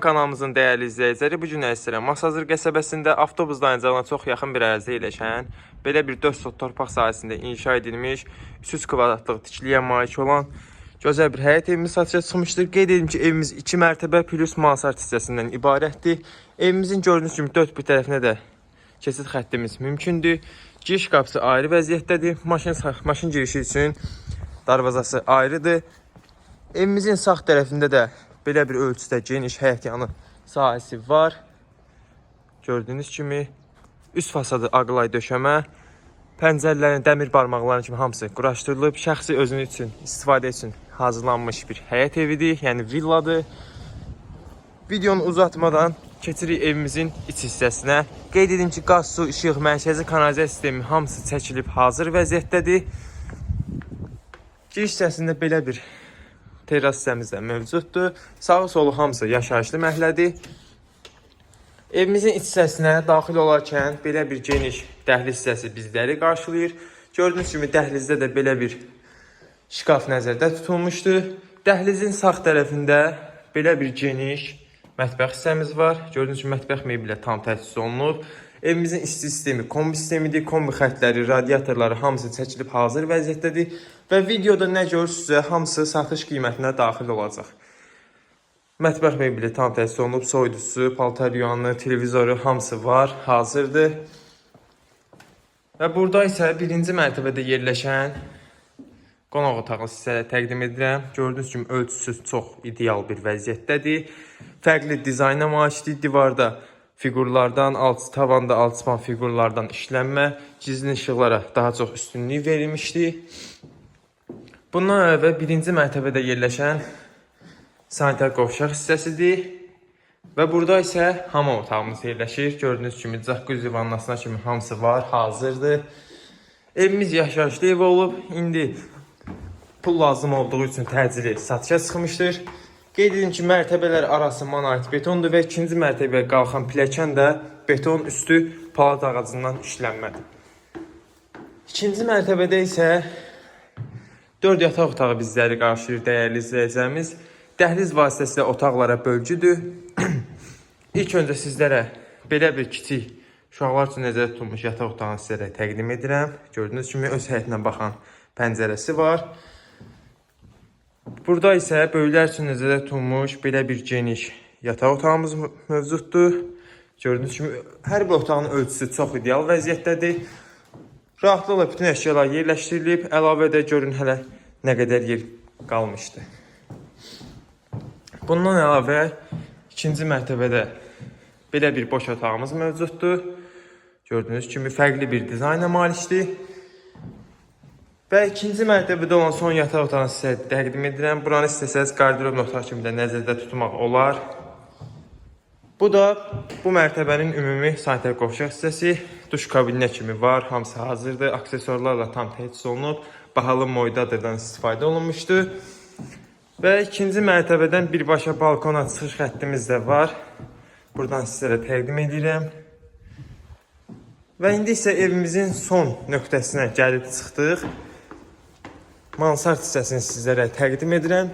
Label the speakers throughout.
Speaker 1: Kanalımızın dəyərli izləyiciləri, bu gün sizlərə Masazır qəsəbəsində avtobus dayanacağına çox yaxın bir ərazidə yerləşən, belə bir 4 sot torpaq sahəsində inşa edilmiş, 300 kvadratlıq tikiliyə malik olan gözəl bir həyət evimiz satışa çıxmışdır. Qeyd edim ki, evimiz 2 mərtəbə plus mansard hissəsindən ibarətdir. Evimizin gördüyünüz kimi dörd bir tərəfinə də keçid xəttimiz mümkündür. Giriş qapısı ayrı vəziyyətdədir. Maşın maşın girişi üçün darvazası ayrıdır. Evimizin sağ tərəfində də belə bir ölçüdə geniş həyət yanı sahəsi var. Gördüyünüz kimi üst fasadı ağlay döşəmə, pəncərələrin dəmir barmaqları kimi hamısı quraşdırılıb. Şəxsi özünü üçün istifadə üçün hazırlanmış bir həyət evidir, yəni villadır. Videonu uzatmadan keçirik evimizin iç hissəsinə. Qeyd edim ki, qaz, su, işıq, mərkəzi kanalizasiya sistemi hamısı çəkilib hazır vəziyyətdədir. Giriş hissəsində belə bir teras hissəmiz də mövcuddur. Sağı solu hamısı yaşayışlı məhəllədir. Evimizin iç hissəsinə daxil olarkən belə bir geniş dəhliz hissəsi bizləri qarşılayır. Gördüyünüz kimi dəhlizdə də belə bir şkaf nəzərdə tutulmuşdur. Dəhlizin sağ tərəfində belə bir geniş mətbəx hissəmiz var. Gördüyünüz kimi mətbəx mebeli tam təchiz olunub. Evimizin isti sistemi kombi sistemidir. Kombi xəttləri, radiatorları hamısı çəkilib hazır vəziyyətdədir və videoda nə görürsünüzsə hamısı satış qiymətinə daxil olacaq. Mətbəx mebeli tam təchiz olunub, soyuducusu, paltar yuanı, televizoru hamısı var, hazırdır. Və burada isə birinci mərtəbədə yerləşən qonaq otağı sizə təqdim edirəm. Gördüyünüz kimi ölçüsü çox ideal bir vəziyyətdədir. Fərqli dizayna malikdir. Divarda fiqurlardan, alt tavanda alçıpan fiqurlardan işlənmə, gizli işıqlara daha çox üstünlük verilmişdi. Bundan əvvəl birinci mərtəbədə yerləşən sanitar qovşaq hissəsidir. Və burada isə hamam otağımız yerləşir. Gördüyünüz kimi jacuzzi vannasına kimi hamısı var, hazırdır. Evimiz yaşayışlı ev olub. İndi pul lazım olduğu üçün təcili satışa çıxmışdır. Qeyd edim ki, mərtəbələr arası monolit betondur və ikinci mərtəbəyə qalxan pilləkən də beton üstü palat ağacından işlənmədir. İkinci mərtəbədə isə 4 yataq otağı bizləri qarşılayır dəyərli izləyəcəyimiz. Dəhliz vasitəsilə otaqlara bölgüdür. İlk öncə sizlərə belə bir kiçik uşaqlar üçün nəzərdə tutulmuş yataq otağını sizlərə təqdim edirəm. Gördüyünüz kimi öz həyətinə baxan pəncərəsi var. Burada isə böyüklər üçün nəzərdə tutulmuş belə bir geniş yataq otağımız mövcuddur. Gördüyünüz kimi hər bir otağın ölçüsü çox ideal vəziyyətdədir. Rahatlıqla bütün əşyalar yerləşdirilib, əlavə də görün hələ nə qədər yer qalmışdı. Bundan əlavə ikinci mərtəbədə belə bir boş otağımız mövcuddur. Gördüyünüz kimi fərqli bir dizayna malikdir. Və ikinci mərtəbədə olan son yataq otağını sizə təqdim edirəm. Buranı istəsəz qardirob otağı kimi də nəzərdə tutmaq olar. Bu da bu mərtəbənin ümumi sanitar qovşaq hissəsi. Duş kabinet kimi var, hamısı hazırdır. Aksesuarlarla tam təchiz olunub. Bahalı moydadırdan istifadə olunmuşdur. Və ikinci mərtəbədən birbaşa balkona çıxış xəttimiz də var. Buradan sizlərə təqdim edirəm. Və indi isə evimizin son nöqtəsinə gəlib çıxdıq. Mansard hissəsini sizlərə təqdim edirəm.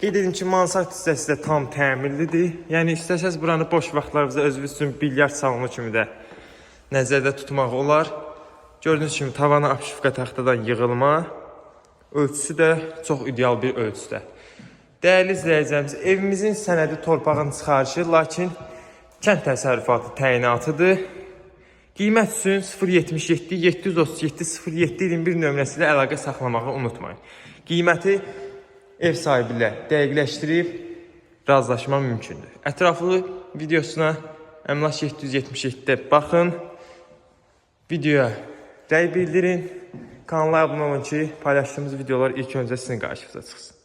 Speaker 1: Qeyd edim ki, mansard hissəsi də tam təmirlidir. Yəni istəsəz buranı boş vaxtlarınızda özünüz üçün bilyard salonu kimi də nəzərdə tutmaq olar. Gördüyünüz kimi tavanı apşifka taxtadan yığılma. Ölçüsü də çox ideal bir ölçüdə. Dəyərli izləyəcəyimiz, evimizin sənədi torpağın çıxarışı, lakin kənd təsərrüfatı təyinatıdır. Qiymət üçün 077 737 0721 nömrəsi ilə əlaqə saxlamağı unutmayın. Qiyməti ev sahibi ilə dəqiqləşdirib razılaşma mümkündür. Ətraflı videosuna Əmlak 777-də baxın. Videoya dəy bildirin. Kanala abunə olun ki, paylaşdığımız videolar ilk öncə sizin qarşınıza çıxsın.